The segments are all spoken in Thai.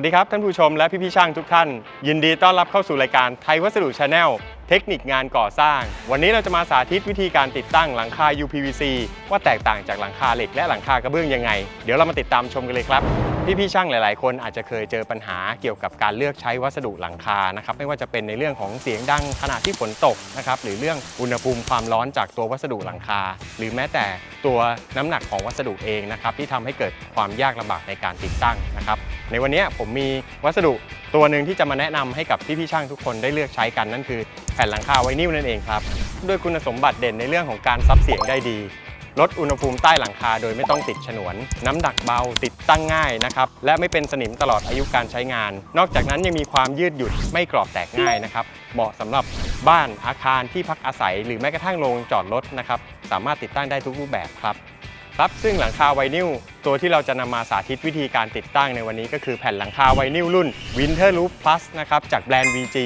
วัสดีครับ ท่านผู้ชมและพี่ๆช่างทุกท่าน ยินดีต้อนรับเข้าสู่รายการไทยวัสดุชาแนลเทคนิคงานก่อสร้าง วันนี้เราจะมาสาธิตวิธีการติดตั้งหลังคา UPVC ว่าแตกต่างจากหลังคาเหล็กและหลังคากระเบื้องยังไง เดี๋ยวเรามาติดตามชมกันเลยครับ พี่ๆช่างหลาย ๆ คนอาจจะเคยเจอปัญหาเกี่ยวกับการเลือกใช้วัสดุหลังคานะครับไม่ว่าจะเป็นในเรื่องของเสียงดังขณะที่ฝนตกนะครับหรือเรื่องอุณหภูมิความร้อนจากตัววัสดุหลังคา หรือแม้แต่ตัวน้ำหนักของวัสดุเองนะครับที่ทำให้เกิดความยากลำบากในการติดตั้งนะครับ ในวันนี้ผมมีวัสดุตัวหนึ่งที่จะมาแนะนำให้กับพี่ๆช่างทุกคนได้เลือกใช้กันนั่นคือแผ่นหลังคาไวนิลนั่นเองครับด้วยคุณสมบัติเด่นในเรื่องของการซับเสียงได้ดี ลดอุณหภูมิใต้หลังคาโดยไม่ต้องติดฉนวน น้ำหนักเบาติดตั้งง่ายนะครับและไม่เป็นสนิมตลอดอายุการใช้งาน นอกจากนั้นยังมีความยืดหยุ่นไม่กรอบแตกง่ายนะครับเหมาะสำหรับบ้านอาคารที่พักอาศัย หรือแม้กระทั่งโรงจอดรถนะครับสามารถติดตั้งได้ทุกรูปแบบครับ ครับซึ่งหลังคาไวนิลตัวที่เราจะนำมาสาธิตวิธีการติดตั้งในวันนี้ก็คือแผ่นหลังคาไวนิลรุ่น Winter Roof Plus นะครับจากแบรนด์ VG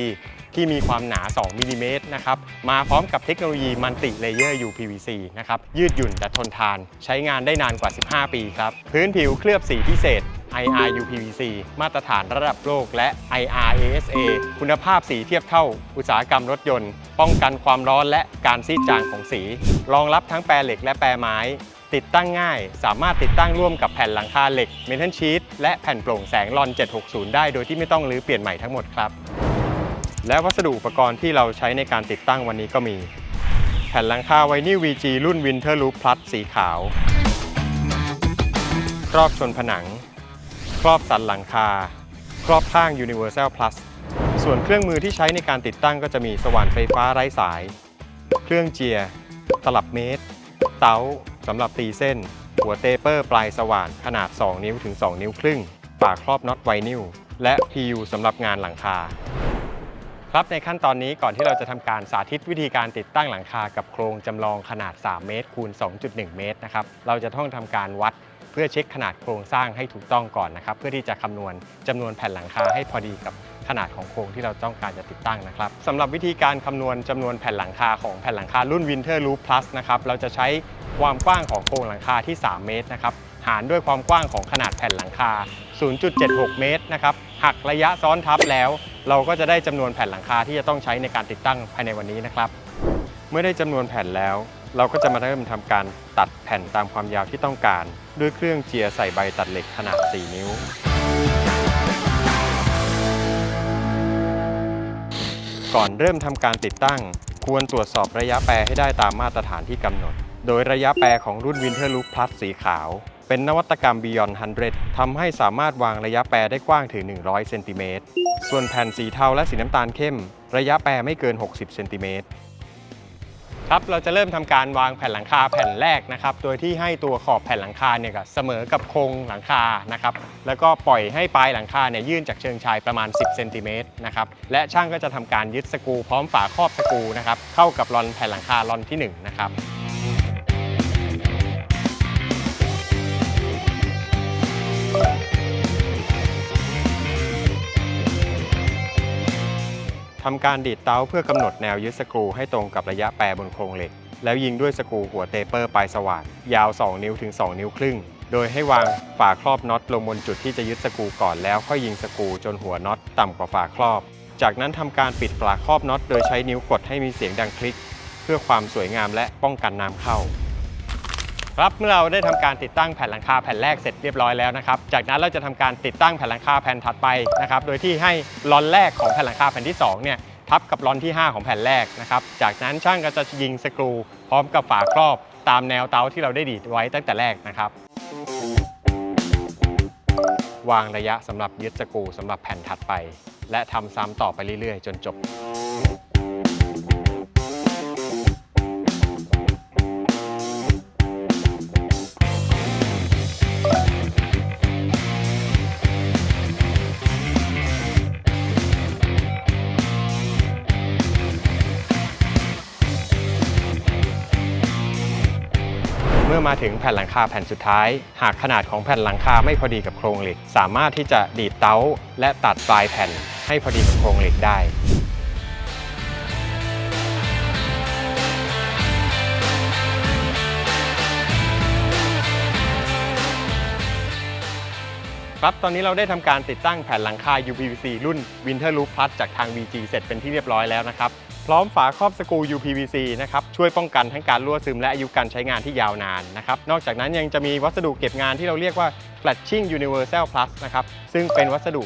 ที่มีความหนา 2มิลลิเมตรนะครับ มาพร้อมกับเทคโนโลยีมัลติเลเยอร์ UPVC นะครับ ยืดหยุ่นแต่ทนทาน ใช้งานได้นานกว่า 15 ปีครับ พื้นผิวเคลือบสีพิเศษ IR UPVC มาตรฐานระดับโลกและ IR ASA คุณภาพสีเทียบเท่า อุตสาหกรรมรถยนต์ ป้องกันความร้อนและการซีดจางของสี รองรับทั้งแปรเหล็กและแปรไม้ ติดตั้งง่าย สามารถติดตั้งร่วมกับแผ่นหลังคาเหล็กเมทัลชีตและแผ่นโปร่งแสงลอน 760 ได้โดยที่ไม่ต้องรื้อเปลี่ยนใหม่ทั้งหมดครับ และวัสดุอุปกรณ์ที่เราใช้ในการติดตั้งวันนี้ก็มี แผ่นหลังคาไวนิล VG รุ่น Winter Loop Plus สีขาว ครอบชนผนัง ครอบสันหลังคา ครอบข้าง Universal Plus ส่วนเครื่องมือที่ใช้ในการติดตั้งก็จะมีสว่านไฟฟ้าไร้สาย เครื่องเจียร์ตลับเมตร เตา สำหรับตีเส้น หัวเตเปอร์ปลายสว่านขนาด 2 นิ้วถึง 2 นิ้วครึ่งฝาครอบน็อตไวนิลและ PU สำหรับงานหลังคา ครับในขั้นตอนนี้ก่อนที่เราจะทำการสาธิตวิธีการติดตั้งหลังคากับโครงจำลองขนาด 3 เมตรคูณ 2.1 เมตรนะครับเราจะต้องทำการวัดเพื่อเช็คขนาดโครงสร้างให้ถูกต้องก่อนนะครับ เพื่อที่จะคำนวณจำนวนแผ่นหลังคาให้พอดีกับ ขนาดของโครงที่เราต้องการจะติดตั้งนะครับสำหรับวิธีการคำนวณจำนวนแผ่นหลังคาของแผ่นหลังคารุ่น Winter Loop Plus นะครับเราจะใช้ความกว้างของโครงหลังคาที่ 3 เมตรนะครับหารด้วยความกว้างของขนาดแผ่นหลังคา 0.76 เมตรนะครับหักระยะซ้อนทับแล้ว เราก็จะได้จำนวนแผ่นหลังคาที่จะต้องใช้ในการติดตั้งภายในวันนี้นะครับ เมื่อได้จำนวนแผ่นแล้ว เราก็จะมาเริ่มทำการตัดแผ่นตามความยาวที่ต้องการ ด้วยเครื่องเจียร์ใส่ใบตัดเหล็กขนาด 4 นิ้ว ก่อนเริ่มทำการติดตั้ง ควรตรวจสอบระยะแปรให้ได้ตามมาตรฐานที่กำหนด โดยระยะแปรของรุ่น Winter Loop Plus สีขาว เป็นนวัตกรรม Beyond 100ทำให้สามารถวางระยะแปรได้กว้างถึง 100 เซนติเมตร ส่วนแผ่นสีเทาและสีน้ำตาลเข้ม ระยะแปรไม่เกิน 60 เซนติเมตร ครับเราจะเริ่มทำการวางแผ่นหลังคาแผ่นแรกนะครับ โดยที่ให้ตัวขอบแผ่นหลังคาเนี่ยก็เสมอกับโครงหลังคานะครับ แล้วก็ปล่อยให้ปลายหลังคาเนี่ยยื่นจากเชิงชายประมาณ 10เซนติเมตรนะครับ และช่างก็จะทำการยึดสกรูพร้อมฝาครอบสกรูนะครับเข้ากับรอนแผ่นหลังคารอนที่1นะครับ ทำการดีดเตาเพื่อกำหนดแนวยึดสกรูให้ตรงกับระยะแปรบนโครงเหล็ก แล้วยิงด้วยสกรูหัวเตเปอร์ปลายสว่านยาว 2 นิ้วถึง 2 นิ้วครึ่ง โดยให้วางฝาครอบน็อตลงบนจุดที่จะยึดสกรูก่อนแล้วค่อยยิงสกรูจนหัวน็อตต่ำกว่าฝาครอบ จากนั้นทำการปิดฝาครอบน็อตโดยใช้นิ้วกดให้มีเสียงดังคลิก เพื่อความสวยงามและป้องกันน้ำเข้า ครับเมื่อเราได้ทำการติดตั้งแผ่นหลังคาแผ่นแรกเสร็จเรียบร้อยแล้วนะครับ จากนั้นเราจะทำการติดตั้งแผ่นหลังคาแผ่นถัดไปนะครับ โดยที่ให้ลอนแรกของแผ่นหลังคาแผ่นที่2เนี่ยทับกับลอนที่ 5 ของแผ่นแรกนะครับ จากนั้นช่างก็จะยิงสกรู พร้อมกับฝาครอบตามแนวเตาที่เราได้ดีดไว้ตั้งแต่แรกนะครับ วางระยะสำหรับยึดสกรูสำหรับแผ่นถัดไป และทำซ้ำต่อไปเรื่อยๆ จนจบ มาถึงแผ่นหลังคาแผ่นสุดท้าย หากขนาดของแผ่นหลังคาไม่พอดีกับโครงเหล็ก สามารถที่จะดีดเตาและตัดปลายแผ่นให้พอดีกับโครงเหล็กได้ครับตอนนี้เราได้ทำการติดตั้งแผ่นหลังคา UPVC รุ่น Winter Loop Plus จากทาง VG เสร็จเป็นที่เรียบร้อยแล้วนะครับ พร้อมฝาครอบสกรู UPVC นะครับช่วยป้องกันทั้งการรั่วซึมและอายุการใช้งานที่ยาวนานนะครับนอกจากนั้นยังจะมีวัสดุเก็บงานที่เราเรียกว่า Flashing Universal Plus นะครับซึ่งเป็นวัสดุ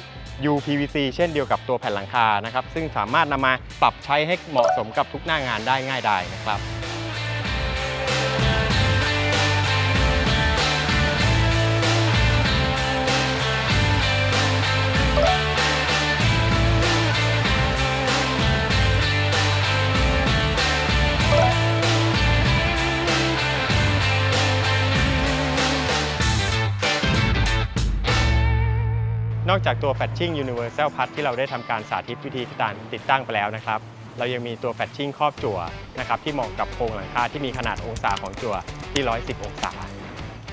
UPVC เช่นเดียวกับตัวแผ่นหลังคานะครับซึ่งสามารถนำมาปรับใช้ให้เหมาะสมกับทุกหน้างานได้ง่ายดายนะครับ นอกจากตัว Patching Universal Plus ที่เราได้ทำการสาธิตวิธีการติดตั้งไปแล้วนะครับ เรายังมีตัว Patching ครอบจั่วนะครับที่เหมาะกับโครงหลังคาที่มีขนาดองศาของจั่วที่ 110 องศา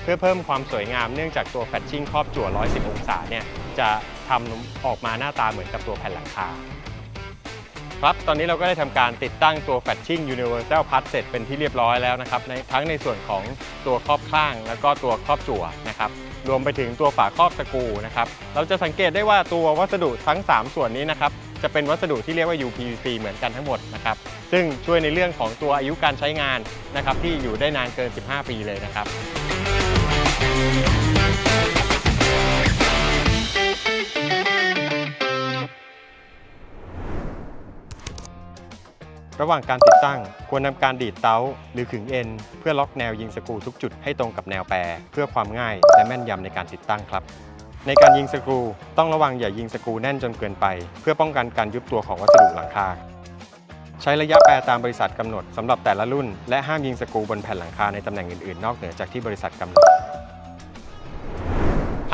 เพื่อเพิ่มความสวยงามเนื่องจากตัว Patching ครอบจั่ว 110 องศาเนี่ยจะทำออกมาหน้าตาเหมือนกับตัวแผ่นหลังคาครับ ตอนนี้เราก็ได้ทำการติดตั้งตัว Fatching Universal Plus เสร็จเป็นที่เรียบร้อยแล้วนะครับในทั้งในส่วนของตัวครอบข้าง แล้วก็ตัวครอบจั่วนะครับ รวมไปถึงตัวฝาครอบสกูนะครับเราจะสังเกตได้ว่าตัววัสดุทั้ง 3 ส่วนนี้นะครับจะเป็นวัสดุที่เรียกว่า UPVC เหมือนกันทั้งหมดนะครับซึ่งช่วยในเรื่องของตัวอายุการใช้งานนะครับที่อยู่ได้นานเกิน 15 ปีเลยนะครับ ระหว่างการติดตั้งควรนำการดีดเตาหรือขึงเอ็น เพื่อล็อกแนวยิงสกรูทุกจุดให้ตรงกับแนวแปร เพื่อความง่ายและแม่นยำในการติดตั้งครับ ในการยิงสกรูต้องระวังอย่ายิงสกรูแน่นจนเกินไป เพื่อป้องกันการยุบตัวของวัสดุหลังคา ใช้ระยะแปรตามบริษัทกำหนดสำหรับแต่ละรุ่น และห้ามยิงสกรูบนแผ่นหลังคาในตำแหน่งอื่นๆ นอกเหนือจากที่บริษัทกำหนด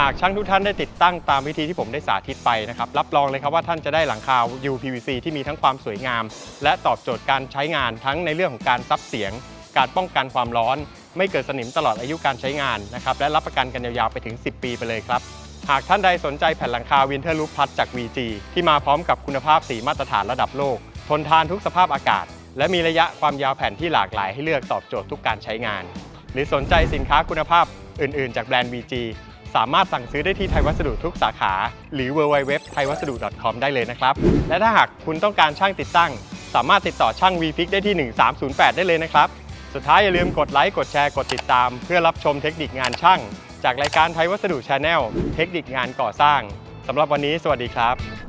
หากช่างทุกท่านได้ติดตั้งตามวิธีที่ผมได้สาธิตไปนะครับ รับรองเลยครับว่าท่านจะได้หลังคา UPVC ที่มีทั้งความสวยงาม และตอบโจทย์การใช้งานทั้งในเรื่องของการซับเสียง การป้องกันความร้อน ไม่เกิดสนิมตลอดอายุการใช้งานนะครับ และรับประกันกันยาวๆไปถึง 10 ปีไปเลยครับ หากท่านใดสนใจแผ่นหลังคา Winter Loop Plus จาก VG ที่มาพร้อมกับคุณภาพสีมาตรฐานระดับโลก ทนทานทุกสภาพอากาศ และมีระยะความยาวแผ่นที่หลากหลายให้เลือกตอบโจทย์ทุกการใช้งาน หรือสนใจสินค้าคุณภาพอื่น ๆ จากแบรนด์ VG สามารถสั่งซื้อได้ที่ไทยวัสดุทุกสาขา หรือ www thai w a s a d u com ได้เลยนะครับ และถ้าหากคุณต้องการช่างติดตั้ง สามารถติดต่อช่าง v f i x ได้ที่ 1308 ได้เลยนะครับ สุดท้ายอย่าลืมกดไลค์ กดแชร์ กดติดตาม เพื่อรับชมเทคนิคงานช่าง จากรายการไทยวัสดุชาแนลเทคนิคงานก่อสร้างสำหรับวันนี้ สวัสดีครับ